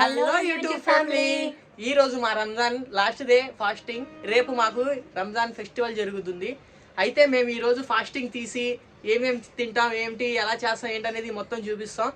Hello YouTube family ఈ రోజు మా రంజాన్ లాస్ట్ డే ఫాస్టింగ్ రేపు మాకు రంజాన్ ఫెస్టివల్ జరుగుతుంది. అయితే మేము ఈ రోజు ఫాస్టింగ్ తీసి ఏమేమి తింటాం ఏంటి ఎలా చేస్తాం ఏంటి అనేది మొత్తం చూపిస్తాం.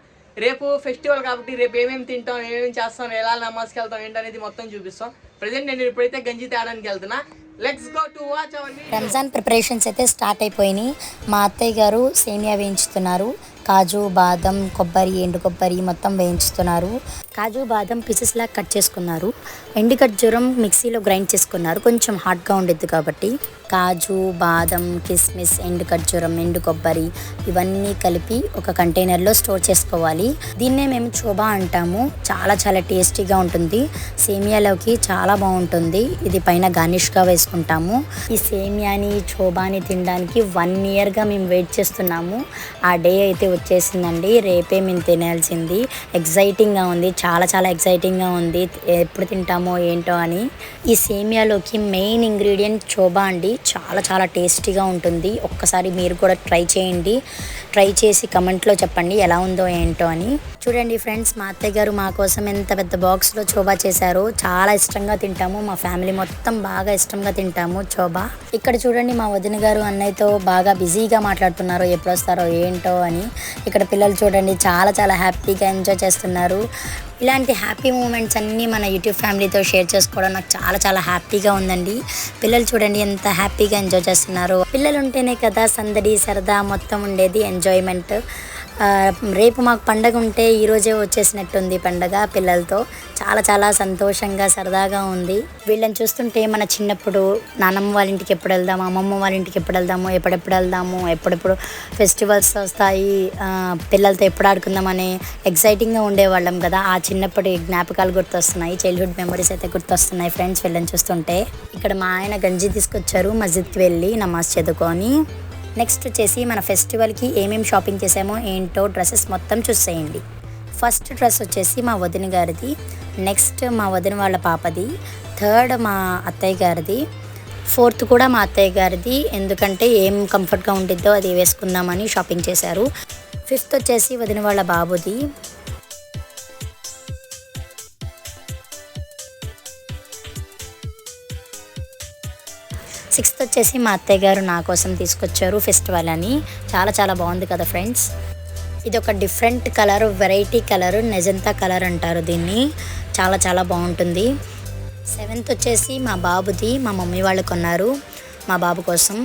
రేపు ఫెస్టివల్ కాబట్టి రేపు ఏమేమి తింటాం ఏమేమి చేస్తాం ఎలా నమాజ్కి వెళ్తాం ఏంటి అనేది మొత్తం చూపిస్తాం. ప్రజెంట్ నేను ఇప్పుడైతే గంజి తేడానికి వెళ్తున్నా. Let's go to watch our Ramzan preparations అయితే స్టార్ట్ అయిపోయినాయి. మా అత్తయ్య గారు సేమియా వేయించుతున్నారు. కాజు బాదం కొబ్బరి ఎండు కొబ్బరి మొత్తం వేయించుతున్నారు. కాజు బాదం పీసెస్లా కట్ చేసుకున్నారు. ఎండు ఖర్జూరం మిక్సీలో గ్రైండ్ చేసుకున్నారు. కొంచెం హాట్గా ఉండేది కాబట్టి కాజు బాదం కిస్మిస్ ఎండు ఖర్జూరం ఎండు కొబ్బరి ఇవన్నీ కలిపి ఒక కంటైనర్లో స్టోర్ చేసుకోవాలి. దీన్నే మేము చోబా అంటాము. చాలా చాలా టేస్టీగా ఉంటుంది. సేమియాలోకి చాలా బాగుంటుంది. ఇది పైన గార్నిష్గా వేసుకుంటాము. ఈ సేమియాని చోబాని తినడానికి వన్ ఇయర్గా మేము వెయిట్ చేస్తున్నాము. ఆ డే అయితే వచ్చేసిందండి. రేపే మేము తినాల్సింది. ఎగ్జైటింగ్గా ఉంది. చాలా చాలా ఎగ్జైటింగ్గా ఉంది. ఎప్పుడు తింటామో ఏంటో అని. ఈ సేమియాలోకి మెయిన్ ఇంగ్రీడియంట్ చోబా అండి. చాలా చాలా టేస్టీగా ఉంటుంది. ఒక్కసారి మీరు కూడా ట్రై చేయండి. ట్రై చేసి కమెంట్లో చెప్పండి ఎలా ఉందో ఏంటో అని. చూడండి ఫ్రెండ్స్ మా అత్తయ్య గారు మా కోసం ఎంత పెద్ద బాక్స్లో చోబా చేశారో. చాలా ఇష్టంగా తింటాము. మా ఫ్యామిలీ మొత్తం బాగా ఇష్టంగా తింటాము చోబా. ఇక్కడ చూడండి మా వదిన గారు అన్నయ్యతో బాగా బిజీగా మాట్లాడుతున్నారు. ఎప్పుడు వస్తారో ఏంటో అని. ఇక్కడ పిల్లలు చూడండి చాలా చాలా హ్యాపీగా ఎంజాయ్ చేస్తున్నారు. ఇలాంటి హ్యాపీ మూమెంట్స్ అన్నీ మన యూట్యూబ్ ఫ్యామిలీతో షేర్ చేసుకోవడం నాకు చాలా చాలా హ్యాపీగా ఉందండి. పిల్లలు చూడండి ఎంత హ్యాపీగా ఎంజాయ్ చేస్తున్నారు. పిల్లలు ఉంటేనే కదా సందడి సరదా మొత్తం ఉండేది ఎంజాయ్మెంట్. రేపు మాకు పండగ ఉంటే ఈరోజే వచ్చేసినట్టుంది పండగ పిల్లలతో. చాలా చాలా సంతోషంగా సరదాగా ఉంది. వీళ్ళని చూస్తుంటే మన చిన్నప్పుడు నానమ్మ వాళ్ళ ఇంటికి ఎప్పుడు వెళ్దాము అమ్మమ్మ వాళ్ళ ఇంటికి ఎప్పుడు వెళ్దాము ఎప్పుడెప్పుడు వెళ్దాము ఎప్పుడెప్పుడు ఫెస్టివల్స్ వస్తాయి పిల్లలతో ఎప్పుడు ఆడుకుందామని ఎగ్జైటింగ్గా ఉండేవాళ్ళం కదా. ఆ చిన్నప్పటి జ్ఞాపకాలు గుర్తొస్తున్నాయి చైల్డ్హుడ్ మెమరీస్ అయితే గుర్తొస్తున్నాయి ఫ్రెండ్స్ వీళ్ళని చూస్తుంటే. ఇక్కడ మా ఆయన గంజి తీసుకొచ్చారు మస్జిద్కి వెళ్ళి నమాజ్ చదువుకొని. నెక్స్ట్ వచ్చేసి మన ఫెస్టివల్కి ఏమేమి షాపింగ్ చేసామో ఏంటో డ్రెస్సెస్ మొత్తం చూసేయండి. ఫస్ట్ డ్రెస్ వచ్చేసి మా వదిన గారిది. నెక్స్ట్ మా వదిన వాళ్ళ పాపది. థర్డ్ మా అత్తయ్య గారిది. ఫోర్త్ కూడా మా అత్తయ్య గారిది. ఎందుకంటే ఏం కంఫర్ట్గా ఉండిద్దో అది వేసుకుందామని షాపింగ్ చేశారు. ఫిఫ్త్ వచ్చేసి వదిన వాళ్ళ బాబుది. సిక్స్త్ వచ్చేసి మా అత్తయ్య గారు నా కోసం తీసుకొచ్చారు ఫెస్టివల్ అని. చాలా చాలా బాగుంది కదా ఫ్రెండ్స్. ఇది ఒక డిఫరెంట్ కలర్ వెరైటీ కలర్ నెజంతా కలర్ అంటారు దీన్ని. చాలా చాలా బాగుంటుంది. సెవెంత్ వచ్చేసి మా బాబుది మా మమ్మీ వాళ్ళు కొన్నారు మా బాబు కోసం.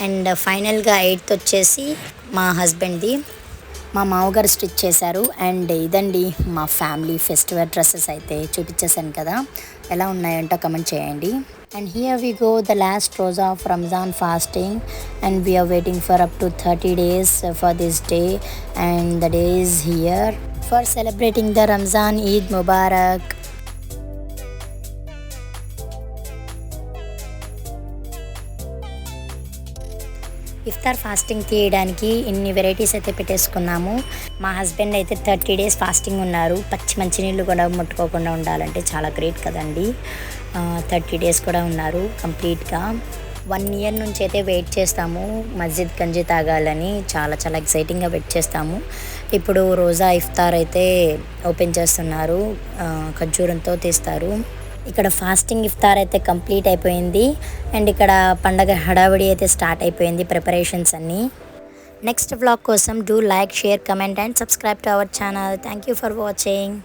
అండ్ ఫైనల్గా ఎయిత్ వచ్చేసి మా హస్బెండ్ది. మా మామగారు స్టిచ్ చేశారు అండ్ ఇదండి మా ఫ్యామిలీ ఫెస్టివల్ డ్రెస్సెస్ అయితే చూపించేశాను కదా. ఎలా ఉన్నాయంటో కమెంట్ చేయండి. And here we go the last రోజు of Ramzan fasting and we are waiting for up to thirty days for this day and the day is here for celebrating the Ramzan Eid Mubarak iftar fasting తీయడానికి ఇన్ని varieties అయితే పెట్టేసుకున్నాము. మా husband అయితే thirty days fasting ఉన్నారు. పచ్చి మంచినీళ్ళు కూడా ముట్టుకోకుండా ఉండాలంటే చాలా గ్రేట్ కదండి. థర్టీ డేస్ కూడా ఉన్నారు కంప్లీట్గా. వన్ ఇయర్ నుంచి అయితే వెయిట్ చేస్తాము. మస్జిద్ గంజి తాగాలని చాలా చాలా ఎక్సైటింగ్గా వెయిట్ చేస్తాము. ఇప్పుడు రోజా ఇఫ్తార్ అయితే ఓపెన్ చేస్తున్నారు. ఖర్జూరంతో తీస్తారు. ఇక్కడ ఫాస్టింగ్ ఇఫ్తార్ అయితే కంప్లీట్ అయిపోయింది. అండ్ ఇక్కడ పండగ హడావిడి అయితే స్టార్ట్ అయిపోయింది ప్రిపరేషన్స్ అన్నీ. నెక్స్ట్ వ్లాగ్ కోసం do like share comment and subscribe to our channel. Thank you for watching.